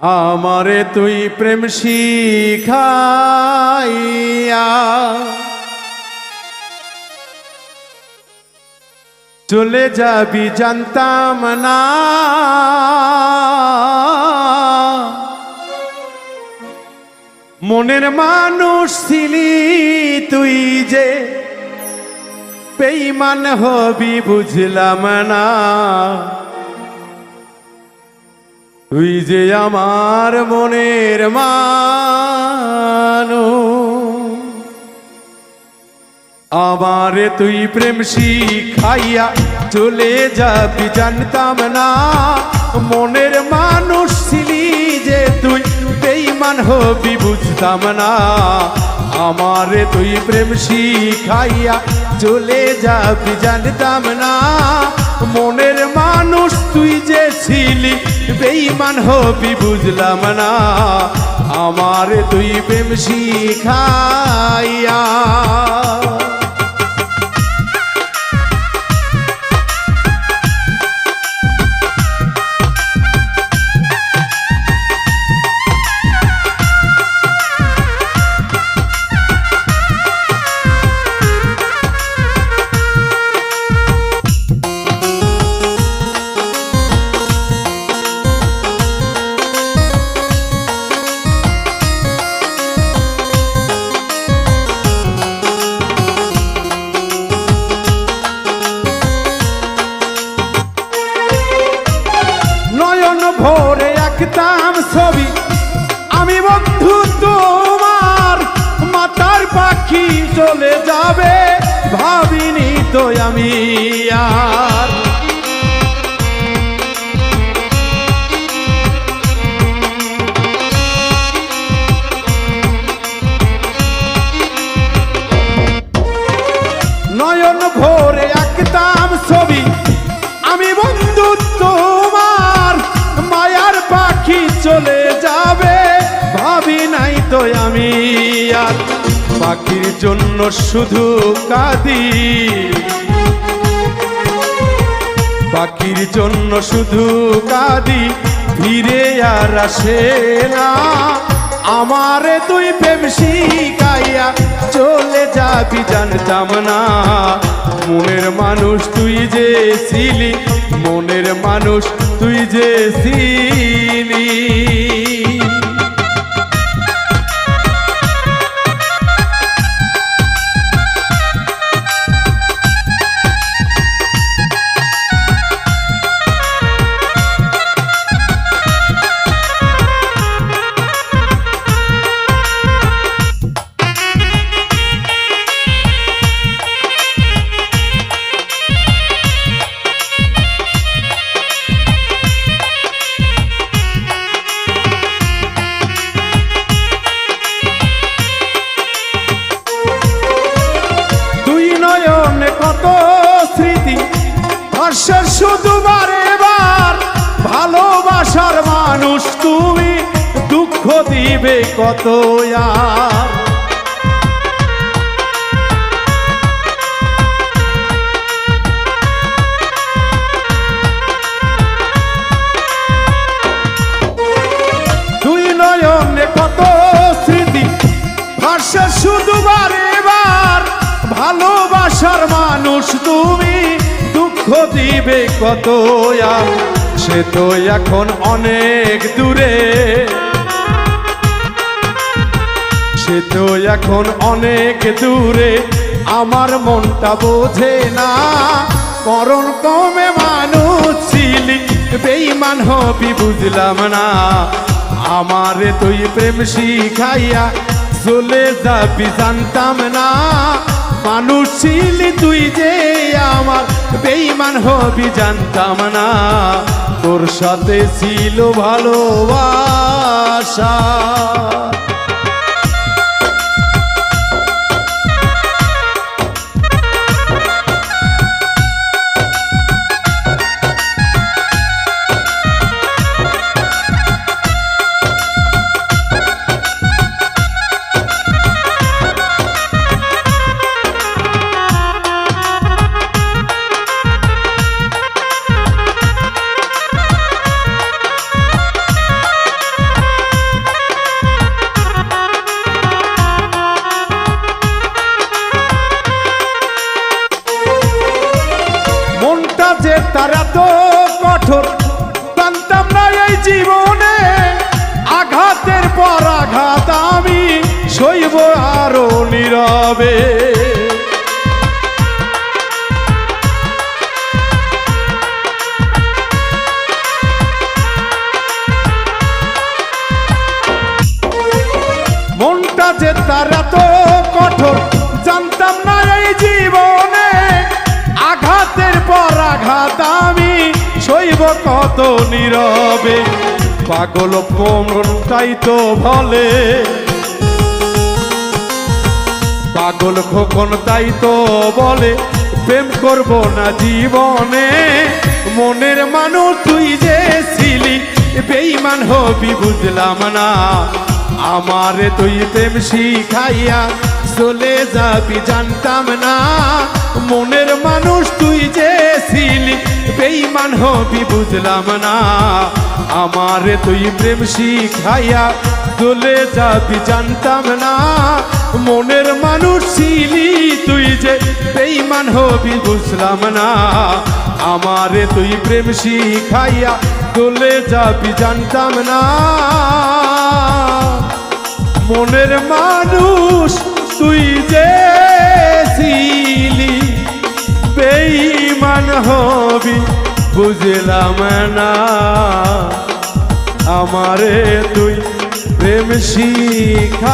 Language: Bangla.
আমারে তুই প্রেম শিখাইয়া চলে যাবি জানতাম না। মনের মানুষ ছিলি তুই যে, বেইমান হবি বুঝলাম না। তুই যে আমার মনের মানু আমারে তুই প্রেম শিখাইয়া চলে যাবি, জানতাম না। মনের মানুষ ছিলি যে তুই বেইমান হবি, বুঝতাম না। আমারে তুই প্রেম শিখাইয়া চলে যাবি, জানতাম না। মনের মানুষ তুই যে ছিলি বেইমান হবি বুঝলাম না। আমার তুই প্রেম শিখাইয়া একদম ছবি। আমি বন্ধু তোমার, মাতার পাখি চলে যাবে, ভাবিনি তো আমি আর। নয়ন ভোরে একদম পাখির জন্য শুধু কাঁদি। পাখির জন্য শুধু কাঁদি, ফিরে আর আসে না। আমারে তুই প্রেম শিখাইয়া চলে যাবি জানতাম না মনের মানুষ তুই যে ছিলি, মনের মানুষ তুই যে ছিলি। শুধু বারে বার ভালোবাসার মানুষ তুমি, দুঃখ দিবে কত আর? দুই নয়নে কত স্মৃতি ভাষা শুধু বারে বার ভালোবাসার মানুষ তুমি দুঃখ দিবে কত সে তো এখন অনেক দূরে। সে তো এখন অনেক দূরে, আমার মনটা বোঝে না। করণ কমে মানুষ ছিলি বেইমান হবি বুঝলাম না। আমারে তুই প্রেম শিখাইয়া চলে যাবি, জানতাম না। মানুষ ছিলি তুই যে আমার বেইমান হবি জানতাম না। তোর সাথে ছিল ভালোবাসা। কাজে তারা তো কঠোর। জানতাম না এই জীবনে আঘাতের পর আঘাত আমি সইব আরও নীরবে। মনটা যে তারা কত নীরবে। পাগল মনটাই তো বলে। পাগল খোকন, তাই তো বলে। প্রেম করব না জীবনে। মনের মানুষ, তুই যে ছিলি বেইমান হবি, বুঝলাম না। আমারে তুই প্রেম শিখাইয়া চলে যাবি, জানতাম না। মনের মানুষ তুই যে ছিলি বেইমান হবি বুঝলাম না। আমারে তুই প্রেম শিখাইয়া চলে যাবি, জানতাম না। মনের মানুষ ছিলি তুই যে বেইমান হবি বুঝলাম না। আমারে তুই প্রেম শিখাইয়া চলে যাবি, জানতাম না। মনের মানুষ তুই যে ছিলি বেইমান হবি বুঝলাম না। আমারে তুই প্রেম শিখাইয়া